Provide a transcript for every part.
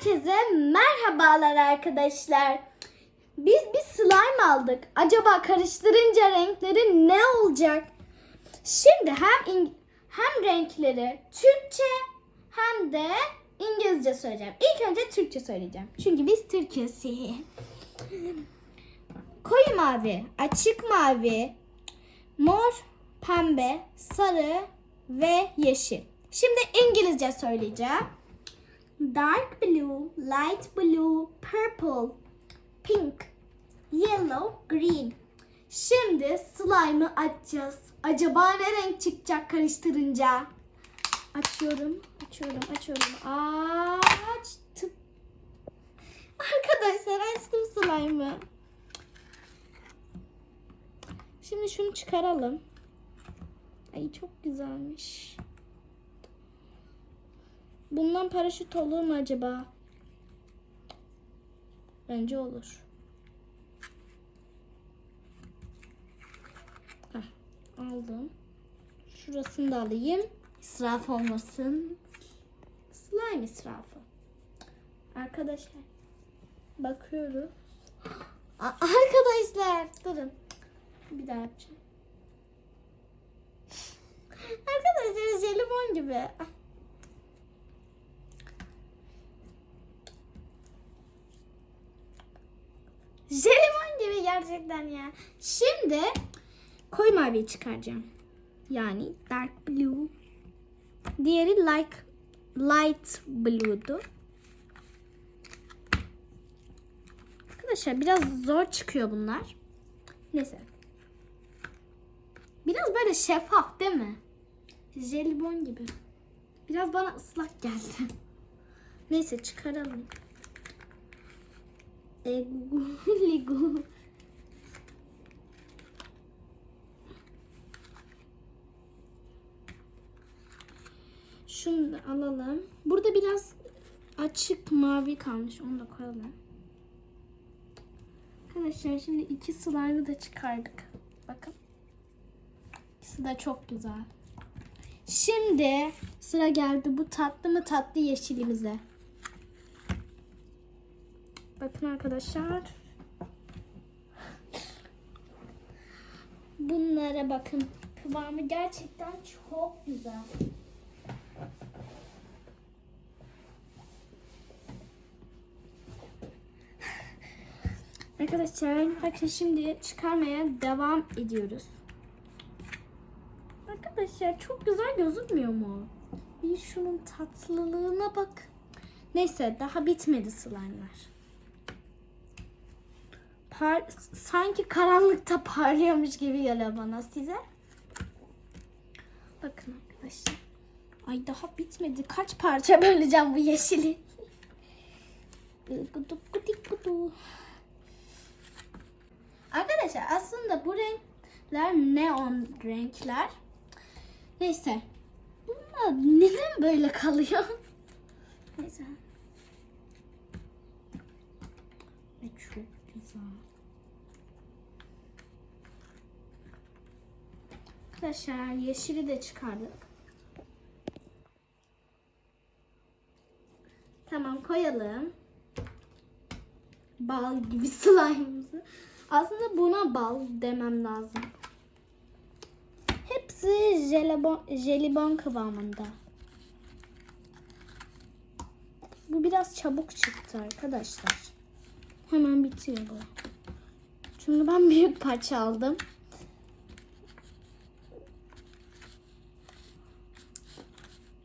Herkese merhabalar arkadaşlar. Biz bir slime aldık. Acaba karıştırınca renkleri ne olacak? Şimdi hem hem renkleri Türkçe hem de İngilizce söyleyeceğim. İlk önce Türkçe söyleyeceğim. Çünkü biz Türk'üz. Koyu mavi, açık mavi, mor, pembe, sarı ve yeşil. Şimdi İngilizce söyleyeceğim. Dark blue, light blue, purple, pink, yellow, green. Şimdi slime'ı açacağız. Acaba ne renk çıkacak karıştırınca? Açıyorum, açıyorum, açıyorum. Açtım. Arkadaşlar açtım slime'ı. Şimdi şunu çıkaralım. Ay çok güzelmiş. Bundan paraşüt olur mu acaba? Bence olur. Heh, aldım. Şurasını da alayım. İsraf olmasın. Slime israfı. Arkadaşlar. Bakıyoruz. Arkadaşlar durun. Bir daha yapacağım. Arkadaşlar jelibon gibi. Ah. Jelibon gibi gerçekten ya. Şimdi koyu maviyi çıkaracağım. Yani dark blue. Diğeri like light blue'du. Arkadaşlar biraz zor çıkıyor bunlar. Neyse. Biraz böyle şeffaf değil mi? Jelibon gibi. Biraz bana ıslak geldi. Neyse çıkaralım. Egu, ligu. Şunu da alalım. Burada biraz açık mavi kalmış. Onu da koyalım. Arkadaşlar şimdi iki slime'ı da çıkardık. Bakın. İkisi de çok güzel. Şimdi sıra geldi bu tatlı mı tatlı yeşilimize. Bakın arkadaşlar. Bunlara bakın. Kıvamı gerçekten çok güzel. Arkadaşlar bakın şimdi çıkarmaya devam ediyoruz. Arkadaşlar çok güzel gözükmüyor mu? Bir şunun tatlılığına bak. Neyse daha bitmedi slime'lar. Par sanki karanlıkta parlıyormuş gibi geliyor bana size. Bakın arkadaşlar. Ay daha bitmedi. Kaç parça böleceğim bu yeşili? Gudu gudu gudu. Arkadaşlar aslında bu renkler neon renkler. Neyse. Bunlar neden böyle kalıyor? Neyse. Ve çok güzel. Arkadaşlar yeşili de çıkardık. Tamam koyalım. Bal gibi slime'ımızı. Aslında buna bal demem lazım. Hepsi jelibon, jelibon kıvamında. Bu biraz çabuk çıktı arkadaşlar. Hemen bitiyor bu. Çünkü ben büyük parça aldım.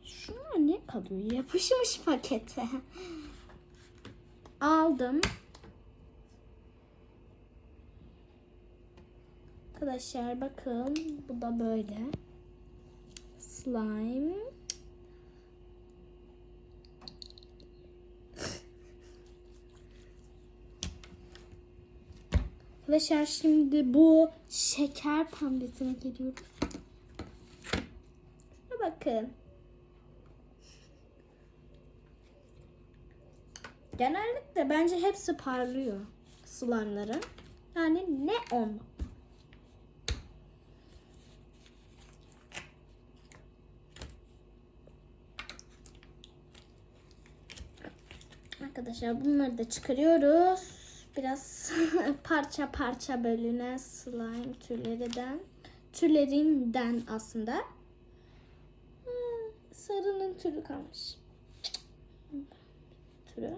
Şunlar ne kalıyor? Yapışmış pakete. Aldım. Arkadaşlar bakın bu da böyle. Slime. Arkadaşlar şimdi bu şeker pembesine geliyoruz. Şuna bakın. Genellikle bence hepsi parlıyor slime'ların. Yani neon. Arkadaşlar bunları da çıkarıyoruz. Biraz parça parça bölünen slime türlerinden. Türlerinden aslında. Sarının türü kalmış. Türü.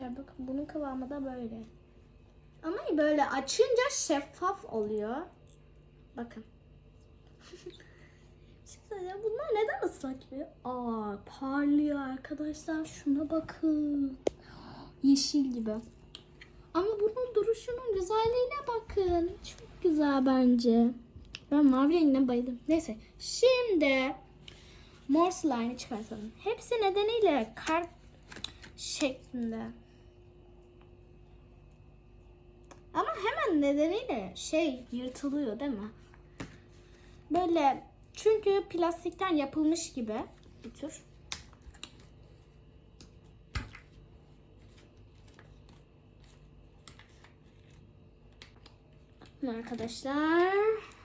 Ya bakın bunun kıvamı da böyle. Ama böyle açınca şeffaf oluyor. Bakın. Ya bunlar neden ıslak gibi? Aa parlıyor arkadaşlar. Şuna bakın. Yeşil gibi. Ama bunun duruşunun güzelliğine bakın. Çok güzel bence. Ben mavi rengine bayıldım. Neyse. Şimdi mor slime'ı çıkartalım. Hepsi nedeniyle kart şeklinde. Ama hemen nedeniyle şey yırtılıyor değil mi? Böyle çünkü plastikten yapılmış gibi bir tür. Bakın Arkadaşlar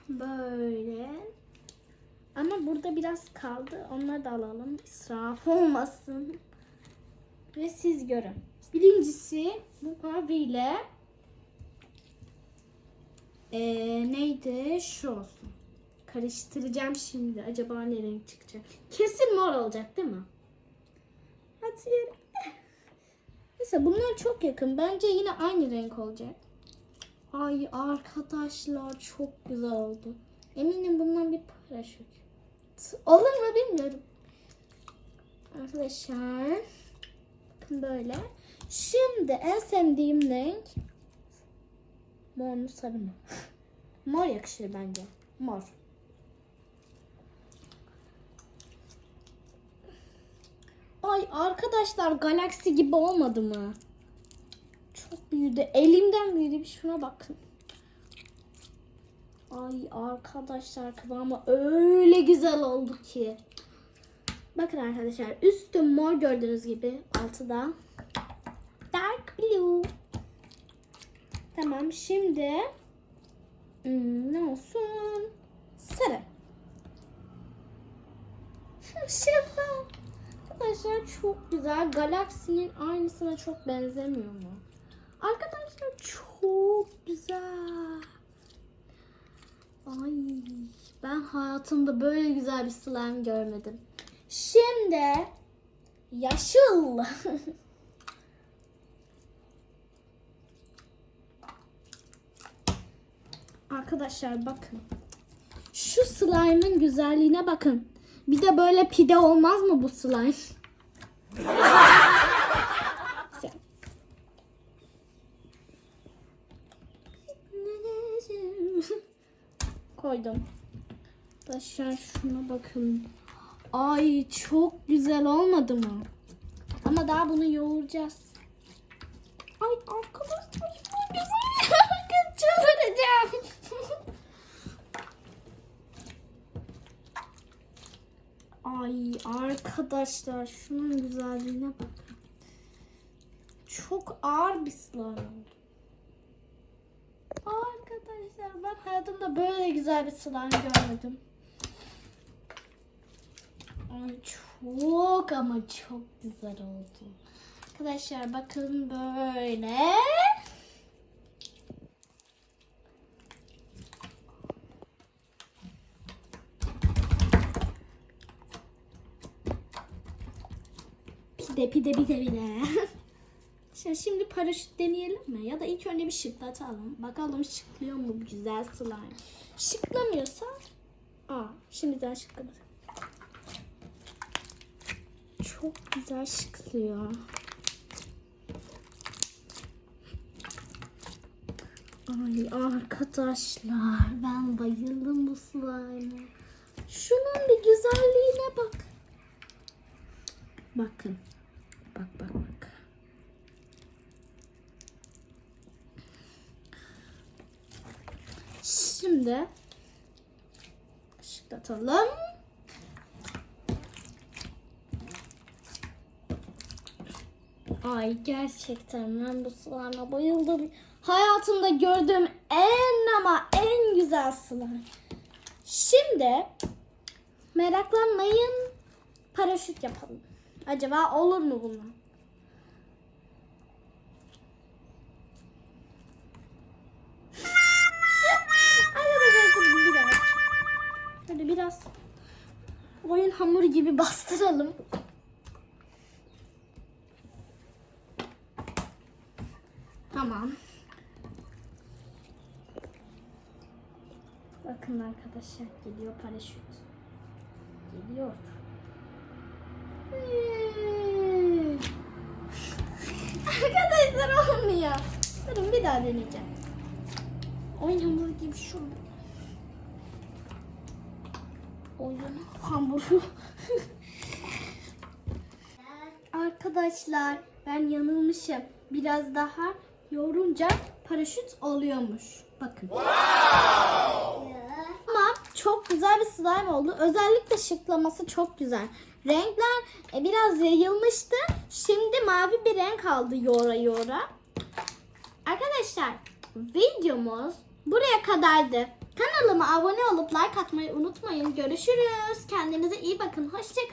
böyle. Ama burada biraz kaldı. Onları da alalım. İsraf olmasın. Ve siz görün. Birincisi bu maviyle ee, neydi? Şu olsun. Karıştıracağım şimdi. Acaba ne renk çıkacak? Kesin mor olacak değil mi? Hadi. Neyse bunlar çok yakın. Bence yine aynı renk olacak. Ay arkadaşlar çok güzel oldu. Eminim bundan bir paraşüt. Olur mu bilmiyorum. Arkadaşlar. Bakın böyle. Şimdi en sevdiğim renk mor mu sarı mı? Mor yakışır bence. Mor. Ay arkadaşlar galaksi gibi olmadı mı? Çok büyüdü. Elimden büyüdü. Bir şuna bakın. Ay arkadaşlar kıvamı öyle güzel oldu ki. Bakın arkadaşlar üstü mor gördüğünüz gibi altı da dark blue. Tamam şimdi hmm, ne olsun? Sarı. Şeffaf. Arkadaşlar çok güzel. Galaksinin aynısına çok benzemiyor mu? Arkadaşlar çok güzel. Ay ben hayatımda böyle güzel bir slime görmedim. Şimdi yaşıl. Arkadaşlar bakın. Şu slime'ın güzelliğine bakın. Bir de böyle pide olmaz mı bu slime? Güzel. Koydum. Arkadaşlar şuna bakın. Ay çok güzel olmadı mı? Ama daha bunu yoğuracağız. Ay arkadaşlar çok güzel. Çıldıracağım. Ay arkadaşlar şunun güzelliğine bakın. Çok ağır bir slime oldu. Arkadaşlar ben hayatımda böyle güzel bir slime görmedim. Ay çok ama çok güzel oldu. Arkadaşlar bakın böyle. Pide pide pide pide. Şimdi, paraşüt deneyelim mi? Ya da ilk önce bir şıklatalım. Bakalım şıklıyor mu bu güzel slime. Şıklamıyorsa Aa, şimdiden şıkladı. Çok güzel şıklıyor. Ay arkadaşlar ben bayıldım bu slime'a. Şunun bir güzelliğine bak. Bakın. Bak bak bak. Şimdi ışıklatalım. Ay gerçekten ben bu slime'a bayıldım. Hayatımda gördüğüm en ama en güzel slime. Şimdi meraklanmayın paraşüt yapalım. Acaba olur mu bunlar? Gibi bastıralım. Tamam. Bakın arkadaşlar geliyor paraşüt. Geliyor. Hmm. Arkadaşlar olmuyor. Durun bir daha deneyeceğim. Oyun hamuru gibi şu. Oyun hamuru. Arkadaşlar ben yanılmışım. Biraz daha yorunca paraşüt oluyormuş. Bakın. Ama çok güzel bir slime oldu. Özellikle şıklaması çok güzel. Renkler e, biraz yayılmıştı. Şimdi mavi bir renk aldı yora yora. Arkadaşlar videomuz buraya kadardı. Kanalıma abone olup like atmayı unutmayın. Görüşürüz. Kendinize iyi bakın. Hoşçakalın.